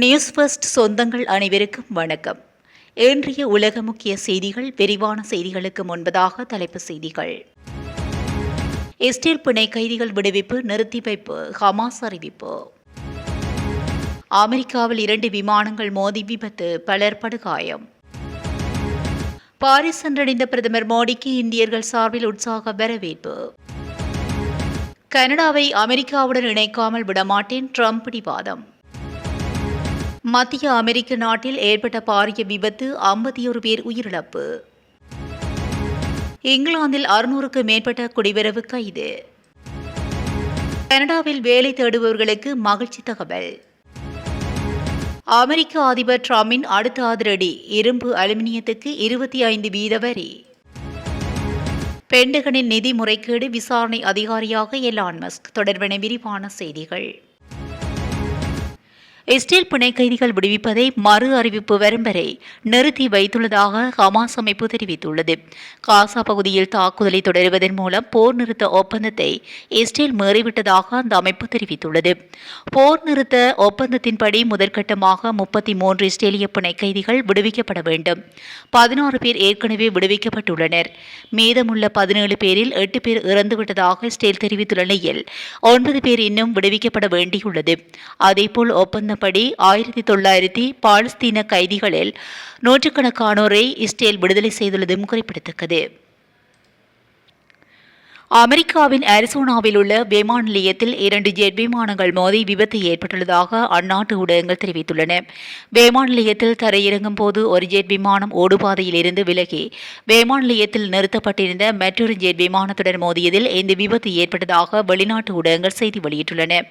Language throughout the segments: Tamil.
நியூஸ் ஃபர்ஸ்ட் சொந்தங்கள் அனைவருக்கும் வணக்கம். இன்றைய உலக முக்கிய செய்திகள் விரிவான செய்திகளுக்கு முன்பதாக தலைப்புச் செய்திகள். இஸ்ரேல் பிணை கைதிகள் விடுவிப்பு நிறுத்தி வைப்பு ஹமாஸ் அறிவிப்பு. அமெரிக்காவில் இரண்டு விமானங்கள் மோதி விபத்து பலர் படுகாயம். பாரிஸ் சென்றடைந்த பிரதமர் மோடிக்கு இந்தியர்கள் சார்பில் உற்சாக வரவேற்பு. கனடாவை அமெரிக்காவுடன் இணைக்காமல் விடமாட்டேன் ட்ரம்ப் பிடிவாதம் மத்திய அமெரிக்க நாட்டில் ஏற்பட்ட பாரிய விபத்து ஐம்பத்தி ஒரு பேர் உயிரிழப்பு. இங்கிலாந்தில் அறுநூறுக்கு மேற்பட்ட குடிவரவு கைது. கனடாவில் வேலை தேடுபவர்களுக்கு மகிழ்ச்சி தகவல். அமெரிக்க அதிபர் டிரம்பின் அடுத்த ஆதரடி இரும்பு அலுமினியத்துக்கு இருபத்தி ஐந்து வீத வரி. பெண்டகனின் நிதி முறைகேடு விசாரணை அதிகாரியாக எலான் மஸ்க். தொடர்பான விரிவான செய்திகள். இஸ்ரேல் பிணை கைதிகள் விடுவிப்பதை மறு அறிவிப்பு வரும் வரை நிறுத்தி வைத்துள்ளதாக ஹமாஸ் அமைப்பு தெரிவித்துள்ளது. காசா பகுதியில் தாக்குதலை தொடருவதன் மூலம் போர் நிறுத்த ஒப்பந்தத்தை இஸ்ரேல் மீறிவிட்டதாக அந்த அமைப்பு தெரிவித்துள்ளது. போர் நிறுத்த ஒப்பந்தத்தின்படி முதற்கட்டமாக முப்பத்தி மூன்று இஸ்ரேலிய பிணை கைதிகள் விடுவிக்கப்பட வேண்டும். பதினாறு பேர் ஏற்கனவே விடுவிக்கப்பட்டுள்ளனர். மீதமுள்ள பதினேழு பேரில் எட்டு பேர் இறந்துவிட்டதாக இஸ்ரேல் தெரிவித்துள்ள நிலையில் ஒன்பது பேர் இன்னும் விடுவிக்கப்பட வேண்டியுள்ளது. அதேபோல் ஒப்பந்தம் படி ஆயிரத்தி தொள்ளாயிரத்தி பாலஸ்தீன கைதிகளில் நூற்றுக்கணக்கானோரை இஸ்ரேல் விடுதலை செய்துள்ளதும் குறிப்பிடத்தக்கது. அமெரிக்காவின் அரிசோனாவில் உள்ள விமான நிலையத்தில் இரண்டு ஜெட் விமானங்கள் மோதி விபத்து ஏற்பட்டுள்ளதாக அந்நாட்டு ஊடகங்கள் தெரிவித்துள்ளன. விமான நிலையத்தில் தரையிறங்கும் போது ஒரு ஜெட் விமானம் ஓடுபாதையில் இருந்து விலகி விமான நிலையத்தில் நிறுத்தப்பட்டிருந்த மற்றொரு ஜெட் விமானத்துடன் மோதியதில் இந்த விபத்து ஏற்பட்டதாக வெளிநாட்டு ஊடகங்கள் செய்தி வெளியிட்டுள்ளன.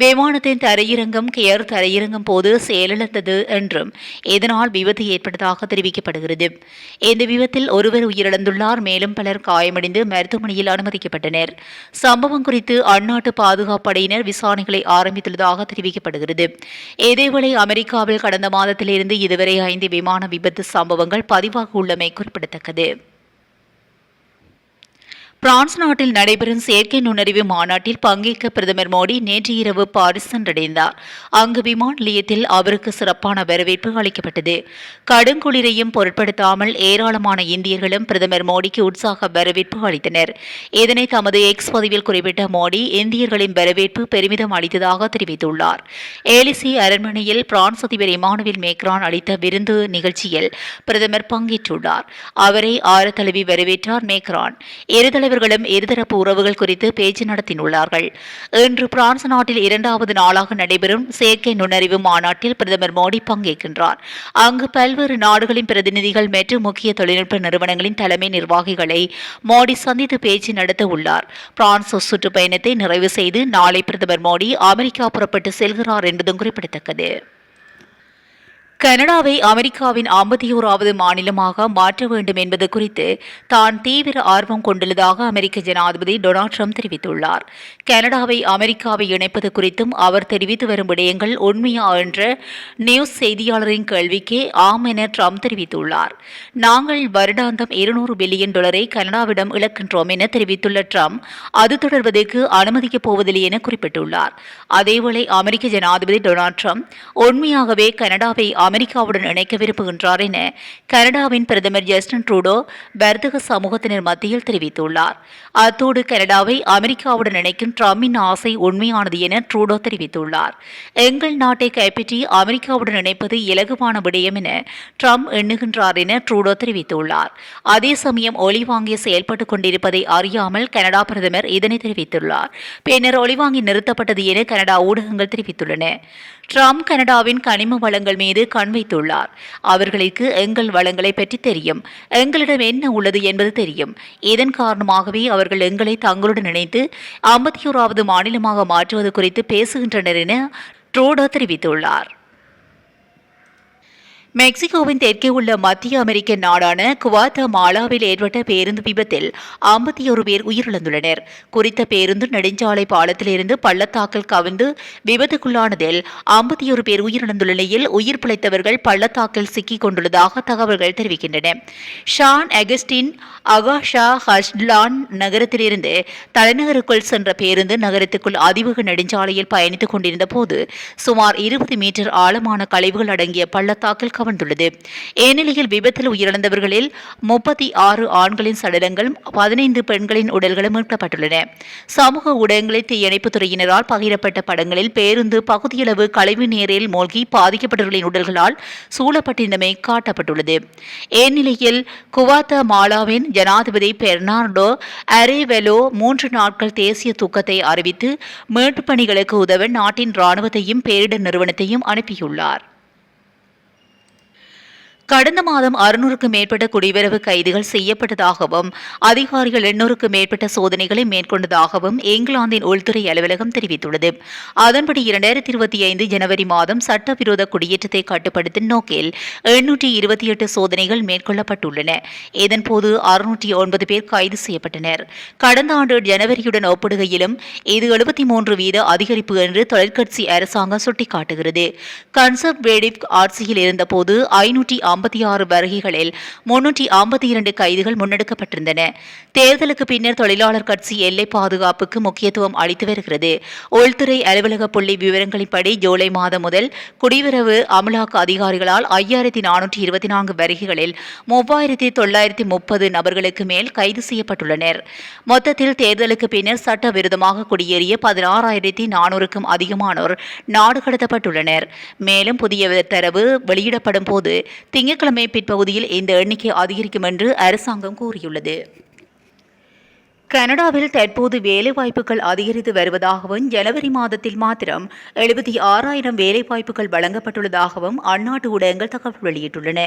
விமானத்தின் தரையிறங்கம் கேர் தரையிறங்கும் போது செயலிழந்தது என்றும் இதனால் விபத்து ஏற்பட்டதாக தெரிவிக்கப்படுகிறது. இந்த விபத்தில் ஒருவர் உயிரிழந்துள்ளார். மேலும் பலர் காயமடைந்து மருத்துவமனையில் அனுமதிக்கப்பட்டனர். சம்பவம் குறித்து அந்நாட்டு பாதுகாப்பு படையினர் விசாரணைகளை ஆரம்பித்துள்ளதாக தெரிவிக்கப்படுகிறது. இதேவேளை அமெரிக்காவில் கடந்த மாதத்திலிருந்து இதுவரை ஐந்து விமான விபத்து சம்பவங்கள் பதிவாக உள்ளமை குறிப்பிடத்தக்கது. பிரான்ஸ் நாட்டில் நடைபெறும் செயற்கை நுண்ணறிவு மாநாட்டில் பங்கேற்க பிரதமர் மோடி நேற்று இரவு பாரிஸ் சென்றடைந்தார் அங்கு விமான நிலையத்தில் அவருக்கு சிறப்பான வரவேற்பு அளிக்கப்பட்டது. கடுங்குளிரையும் பொருட்படுத்தாமல் ஏராளமான இந்தியர்களும் பிரதமர் மோடிக்கு உற்சாக வரவேற்பு அளித்தனர். இதனை தமது எக்ஸ் பதிவில் குறிப்பிட்ட மோடி இந்தியர்களின் வரவேற்பு பெருமிதம் அளித்ததாக தெரிவித்துள்ளார். ஏலிசி அரண்மனையில் பிரான்ஸ் அதிபர் இமானுவேல் மேக்ரான் அளித்த விருந்து நிகழ்ச்சியில் பிரதமர் பங்கேற்றுள்ளார். அவரை ஆரத்தழுவி வரவேற்றார் மேக்ரான். இருதலை தலைவர்களும் இருதரப்பு உறவுகள் குறித்து பேச்சு நடத்தியுள்ளார்கள். இன்று பிரான்ஸ் நாட்டில் இரண்டாவது நாளாக நடைபெறும் செயற்கை நுண்ணறிவு மாநாட்டில் பிரதமர் மோடி பங்கேற்கின்றார். அங்கு பல்வேறு நாடுகளின் பிரதிநிதிகள் மற்றும் முக்கிய தொழில்நுட்ப நிறுவனங்களின் தலைமை நிர்வாகிகளை மோடி சந்தித்து பேச்சு நடத்த உள்ளார். பிரான்ஸ் சுற்றுப்பயணத்தை நிறைவு செய்து நாளை பிரதமர் மோடி அமெரிக்கா புறப்பட்டு செல்கிறார் என்பதும் குறிப்பிடத்தக்கது. கனடாவை அமெரிக்காவின் ஐம்பத்தி ஓராவது மாநிலமாக மாற்ற வேண்டும் என்பது குறித்து தான் தீவிர ஆர்வம் கொண்டுள்ளதாக அமெரிக்க ஜனாதிபதி டொனால்ட் ட்ரம்ப் தெரிவித்துள்ளார். கனடாவை அமெரிக்காவை இணைப்பது குறித்தும் அவர் தெரிவித்து வரும் விடயங்கள் உண்மையா என்ற நியூஸ் செய்தியாளரின் கேள்விக்கு ஆம் என ட்ரம்ப் தெரிவித்துள்ளார். நாங்கள் வருடாந்தம் இருநூறு பில்லியன் டாலரை கனடாவிடம் இழக்கின்றோம் என தெரிவித்துள்ள ட்ரம்ப் அது தொடர்வதற்கு அனுமதிக்கப் போவதில்லை என குறிப்பிட்டுள்ளார். அதேவேளை அமெரிக்க ஜனாதிபதி டொனால்ட் ட்ரம்ப் உண்மையாகவே கனடாவை அமெரிக்காவுடன் இணைக்க விரும்புகின்றார் என கனடாவின் பிரதமர் ஜஸ்டின் ட்ரூடோ வர்த்தக சமூகத்தினர் மத்தியில் தெரிவித்துள்ளார். அத்தோடு கனடாவை அமெரிக்காவுடன் இணைக்கும் ட்ரம்பின் ஆசை உண்மையானது என ட்ரூடோ தெரிவித்துள்ளார். எங்கள் நாட்டை கைப்பற்றி அமெரிக்காவுடன் இணைப்பது இலகுவான விடயம் என ட்ரம்ப் எண்ணுகின்றார் என ட்ரூடோ தெரிவித்துள்ளார். அதே சமயம் ஒளிவாங்கி செயல்பட்டுக் கொண்டிருப்பதை அறியாமல் கனடா பிரதமர் இதனை தெரிவித்துள்ளார். பின்னர் ஒளிவாங்கி நிறுத்தப்பட்டது என கனடா ஊடகங்கள் தெரிவித்துள்ளன. ட்ரம்ப் கனடாவின் கனிம வளங்கள் மீது கண் வைத்துள்ளார். அவர்களுக்கு எங்கள் வளங்களை பற்றி தெரியும். எங்களிடம் என்ன உள்ளது என்பது தெரியும். இதன் காரணமாகவே அவர்கள் எங்களை தங்களுடன் இணைத்து ஐம்பத்தி ஓராவது மாநிலமாக மாற்றுவது குறித்து பேசுகின்றனர் என ட்ரோடா தெரிவித்துள்ளார். மெக்சிகோவின் தெற்கே உள்ள மத்திய அமெரிக்க நாடான குவாத்தமாலாவில் ஏற்பட்ட பேருந்து விபத்தில் ஐம்பத்தி ஒரு பேர் உயிரிழந்துள்ளனர். குறித்த பேருந்து நெடுஞ்சாலை பாலத்திலிருந்து பள்ளத்தாக்கில் கவிழ்ந்து விபத்துக்குள்ளானதில் ஐம்பத்தி ஒரு பேர் உயிரிழந்துள்ள நிலையில் உயிர் பிழைத்தவர்கள் பள்ளத்தாக்கில் சிக்கிக் கொண்டுள்ளதாக தகவல்கள் தெரிவிக்கின்றன. ஷான் அகஸ்டின் அகாஷா ஹஸ்லான் நகரத்திலிருந்து தலைநகருக்குள் சென்ற பேருந்து நகரத்துக்குள் அதிவேக நெடுஞ்சாலையில் பயணித்துக் கொண்டிருந்த போது சுமார் இருபது மீட்டர் ஆழமான கழிவுகள் அடங்கிய பள்ளத்தாக்கில் கவர்ந்துள்ளது ஏனிலையில் விபத்தில் உயிரிழந்தவர்களில் முப்பத்தி ஆறு ஆண்களின் சடலங்கள் பதினைந்து பெண்களின் உடல்களும் மீட்கப்பட்டுள்ளன. சமூக ஊடகங்களில் தீயணைப்புத் துறையினரால் பகிரப்பட்ட படங்களில் பேருந்து பகுதியளவு கழிவு நீரில் மூழ்கி பாதிக்கப்பட்டவர்களின் உடல்களால் சூழப்பட்டிருந்தமை காட்டப்பட்டுள்ளது. ஏனிலையில் குவாத்த மாலாவின் ஜனாதிபதி பெர்னார்டோ அரேவெலோ மூன்று நாட்கள் தேசிய தூக்கத்தை அறிவித்து மீட்பு பணிகளுக்கு உதவ நாட்டின் ராணுவத்தையும் பேரிடர் நிறுவனத்தையும் அனுப்பியுள்ளார். கடந்த மாதம் அறுநூறுக்கும் மேற்பட்ட குடிவரவு கைதுகள் செய்யப்பட்டதாகவும் அதிகாரிகள் எண்ணூறுக்கு மேற்பட்ட சோதனைகளை மேற்கொண்டதாகவும் இங்கிலாந்தின் உள்துறை அலுவலகம் தெரிவித்துள்ளது. அதன்படி இரண்டாயிரத்தி இருபத்தி ஐந்து ஜனவரி மாதம் சட்டவிரோத குடியேற்றத்தை கட்டுப்படுத்தும் நோக்கில் எண்ணூற்றி இருபத்தி எட்டு சோதனைகள் மேற்கொள்ளப்பட்டுள்ளன. இதன்போது அறுநூற்றி ஒன்பது பேர் கைது செய்யப்பட்டனர். கடந்த ஆண்டு ஜனவரியுடன் ஒப்பிடுகையிலும் இது எழுபத்தி மூன்று வீத அதிகரிப்பு என்று தொழிற்கட்சி அரசாங்கம் சுட்டிக்காட்டுகிறது. கன்சர்வேடிவ் ஆட்சியில் இருந்தபோது ஐநூற்றி ஐம்பத்தி ஆறு வருகைகளில் முன்னூற்றி ஐம்பத்தி இரண்டு கைதுகள் முன்னெடுக்கப்பட்டிருந்தன. தேர்தலுக்கு பின்னர் தொழிலாளர் கட்சி எல்லை பாதுகாப்புக்கு முக்கியத்துவம் அளித்து வருகிறது. உள்துறை அலுவலக புள்ளி விவரங்களின்படி ஜூலை மாதம் முதல் குடிவரவு அமலாக்க அதிகாரிகளால் ஐயாயிரத்தி நானூற்றி இருபத்தி நான்கு வருகைகளில் மூவாயிரத்தி தொள்ளாயிரத்தி முப்பது நபர்களுக்கு மேல் கைது செய்யப்பட்டுள்ளனர். மொத்தத்தில் தேர்தலுக்கு பின்னர் சட்டவிரோதமாக குடியேறிய பதினாறாயிரத்தி நானூறுக்கும் அதிகமானோர் நாடு கடத்தப்பட்டுள்ளனர். மேலும் புதிய தரவு வெளியிடப்படும் போது திங்கட்கிழமை பிற்பகுதியில் இந்த எண்ணிக்கை அதிகரிக்கும் என்று அரசாங்கம் கூறியுள்ளது. கனடாவில் தற்போது வேலைவாய்ப்புகள் அதிகரித்து வருவதாகவும் ஜனவரி மாதத்தில் மாத்திரம் எழுபத்தி ஆறாயிரம் வேலைவாய்ப்புகள் வழங்கப்பட்டுள்ளதாகவும் அந்நாட்டு ஊடகங்கள் தகவல் வெளியிட்டுள்ளன.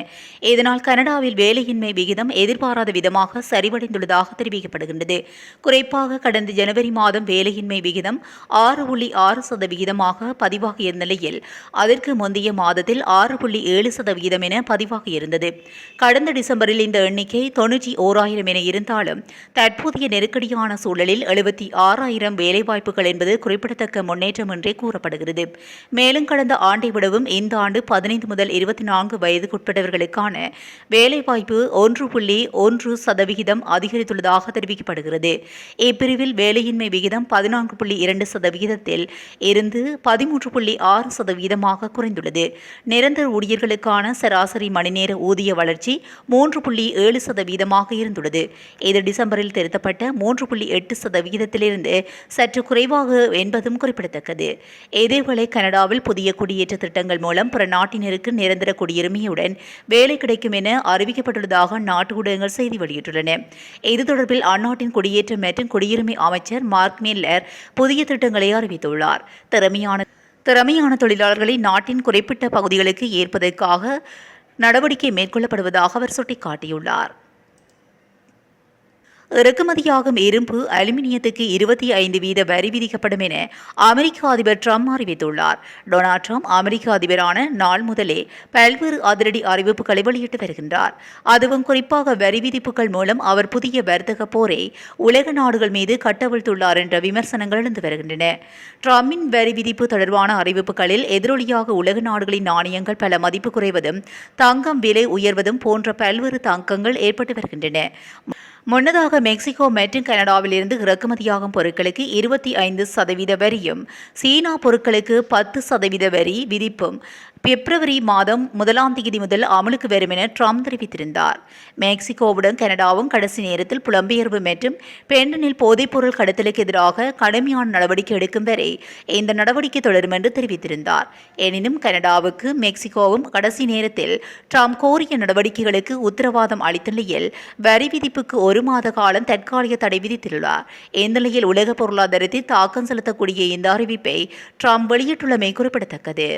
இதனால் கனடாவில் வேலையின்மை விகிதம் எதிர்பாராத விதமாக சரிவடைந்துள்ளதாக தெரிவிக்கப்படுகின்றது. குறிப்பாக கடந்த ஜனவரி மாதம் வேலையின்மை விகிதம் ஆறு புள்ளி ஆறு சதவிகிதமாக பதிவாகிய நிலையில் அதற்கு முந்தைய மாதத்தில் ஆறு புள்ளி ஏழு சதவிகிதம் என பதிவாகியிருந்தது. கடந்த டிசம்பரில் இந்த எண்ணிக்கை தொன்னூற்றி ஓராயிரம் என இருந்தாலும் தற்போதைய நெருக்கடி நெருக்கடியான சூழலில் எழுபத்தி ஆறாயிரம் வேலைவாய்ப்புகள் என்பது குறிப்பிடத்தக்க முன்னேற்றம் என்றே கூறப்படுகிறது. மேலும் கடந்த ஆண்டை விடவும் இந்த ஆண்டு பதினைந்து முதல் இருபத்தி நான்கு வயதுக்குட்பட்டவர்களுக்கான வேலைவாய்ப்பு ஒன்று புள்ளி ஒன்று சதவிகிதம் அதிகரித்துள்ளதாக தெரிவிக்கப்படுகிறது. இப்பிரிவில் வேலையின்மை விகிதம் பதினான்கு புள்ளி இரண்டு சதவிகிதத்தில் இருந்து பதிமூன்று புள்ளி ஆறு சதவீதமாக குறைந்துள்ளது. நிரந்தர ஊழியர்களுக்கான சராசரி மணிநேர ஊதிய வளர்ச்சி மூன்று புள்ளி ஏழு சதவீதமாக இருந்துள்ளது. இது டிசம்பரில் திருத்தப்பட்ட மூன்று புள்ளி எட்டு சதவிகிதத்திலிருந்து சற்று குறைவாக என்பதும் குறிப்பிடத்தக்கது. இதேவேளை கனடாவில் புதிய குடியேற்ற திட்டங்கள் மூலம் பிற நாட்டினருக்கு நிரந்தர குடியுரிமையுடன் வேலை கிடைக்கும் என அறிவிக்கப்பட்டுள்ளதாக நாட்டு ஊடகங்கள் செய்தி வெளியிட்டுள்ளன. இது தொடர்பில் அந்நாட்டின் குடியேற்றம் மற்றும் குடியுரிமை அமைச்சர் மார்க் மில்லர் புதிய திட்டங்களை அறிவித்துள்ளார். திறமையான திறமையான தொழிலாளர்களை நாட்டின் குறிப்பிட்ட பகுதிகளுக்கு ஏற்பதற்காக நடவடிக்கை மேற்கொள்ளப்படுவதாக அவர் சுட்டிக்காட்டியுள்ளார். இறக்குமதியாகும் இரும்பு அலுமினியத்துக்கு இருபத்தி ஐந்து வீத வரி விதிக்கப்படும் என அமெரிக்க அதிபர் ட்ரம்ப் அறிவித்துள்ளார். டொனால்ட் ட்ரம்ப் அமெரிக்க அதிபரான நாள் முதலே பல்வேறு அதிரடி அறிவிப்புகளை வெளியிட்டு வருகின்றார். அதுவும் குறிப்பாக வரி விதிப்புகள் மூலம் அவர் புதிய வர்த்தக போரை உலக நாடுகள் மீது கட்டவிழ்த்துள்ளார் என்ற விமர்சனங்கள் எழுந்து வருகின்றன. ட்ரம்பின் வரி விதிப்பு தொடர்பான அறிவிப்புகளில் எதிரொலியாக உலக நாடுகளின் நாணயங்கள் பல மதிப்பு குறைவதும் தங்கம் விலை உயர்வதும் போன்ற பல்வேறு தாக்கங்கள் ஏற்பட்டு வருகின்றன. முன்னதாக மெக்சிகோ மற்றும் கனடாவிலிருந்து இறக்குமதியாகும் பொருட்களுக்கு இருபத்தி ஐந்து சதவீத வரியும் சீனா பொருட்களுக்கு பத்து சதவீத வரி விதிப்பும் பிப்ரவரி மாதம் முதலாம் தேதி முதல் அமலுக்கு வரும் என ட்ரம்ப் தெரிவித்திருந்தார். மெக்சிகோவுடன் கனடாவும் கடைசி நேரத்தில் புலம்பெயர்வு மற்றும் பெண்டனில் போதைப்பொருள் கடத்தலுக்கு எதிராக கடுமையான நடவடிக்கை எடுக்கும் வரை இந்த நடவடிக்கை தொடரும் என்று தெரிவித்திருந்தார். எனினும் கனடாவுக்கு மெக்சிகோவும் கடைசி நேரத்தில் ட்ரம்ப் கோரிய நடவடிக்கைகளுக்கு உத்தரவாதம் அளித்த நிலையில் வரி விதிப்புக்கு ஒரு மாத காலம் தற்காலிக தடை விதித்துள்ளார். இந்நிலையில் உலக பொருளாதாரத்தில் தாக்கம் செலுத்தக்கூடிய இந்த அறிவிப்பை ட்ரம்ப் வெளியிட்டுள்ளமை குறிப்பிடத்தக்கது.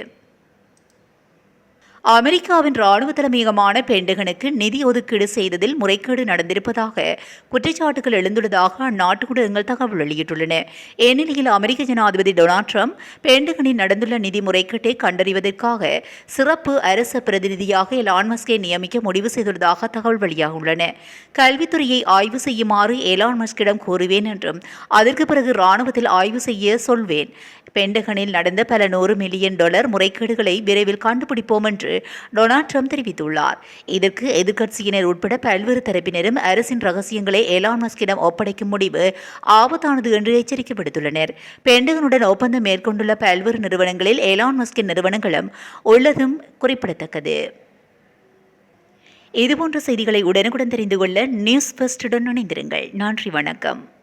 அமெரிக்காவின் ராணுவ தலைமையகமான பெண்டகனுக்கு நிதி ஒதுக்கீடு செய்ததில் முறைகேடு நடந்திருப்பதாக குற்றச்சாட்டுகள் எழுந்துள்ளதாக அந்நாட்டு ஊடகங்கள் தகவல் வெளியிட்டுள்ளன. இந்நிலையில் அமெரிக்க ஜனாதிபதி டொனால்ட் ட்ரம்ப் பெண்டகனில் நடந்துள்ள நிதி முறைகேட்டை கண்டறிவதற்காக சிறப்பு அரச பிரதிநிதியாக எலான் மஸ்கை நியமிக்க முடிவு செய்துள்ளதாக தகவல் வெளியாகியுள்ளன. கல்வித்துறையை ஆய்வு செய்யுமாறு எலான் மஸ்கிடம் கூறுவேன் என்றும் அதற்கு பிறகு ராணுவத்தில் ஆய்வு செய்ய சொல்வேன். பெண்டகனில் நடந்த பல நூறு மில்லியன் டாலர் முறைகேடுகளை விரைவில் கண்டுபிடிப்போம் என்று டொனால்ட் ட்ரம்ப் தெரிவித்துள்ளார். இதற்கு எதிர்க்கட்சியினர் உட்பட பல்வேறு தரப்பினரும் அரசின் ரகசியங்களை எலான் மஸ்கிடம் ஒப்படைக்கும் முடிவு ஆபத்தானது என்று எச்சரிக்கை விடுத்துள்ளனர் பெண்டகனுடன் ஒப்பந்தம் மேற்கொண்டுள்ள பல்வேறு நிறுவனங்களில் எலான் மஸ்கின் நிறுவனங்களும் உள்ளதும் குறிப்பிடத்தக்கது. இதுபோன்ற செய்திகளை உடனுக்குடன் தெரிந்து கொள்ள நியூஸ் ஃபர்ஸ்டுடன் இணைந்திருங்கள். நன்றி வணக்கம்.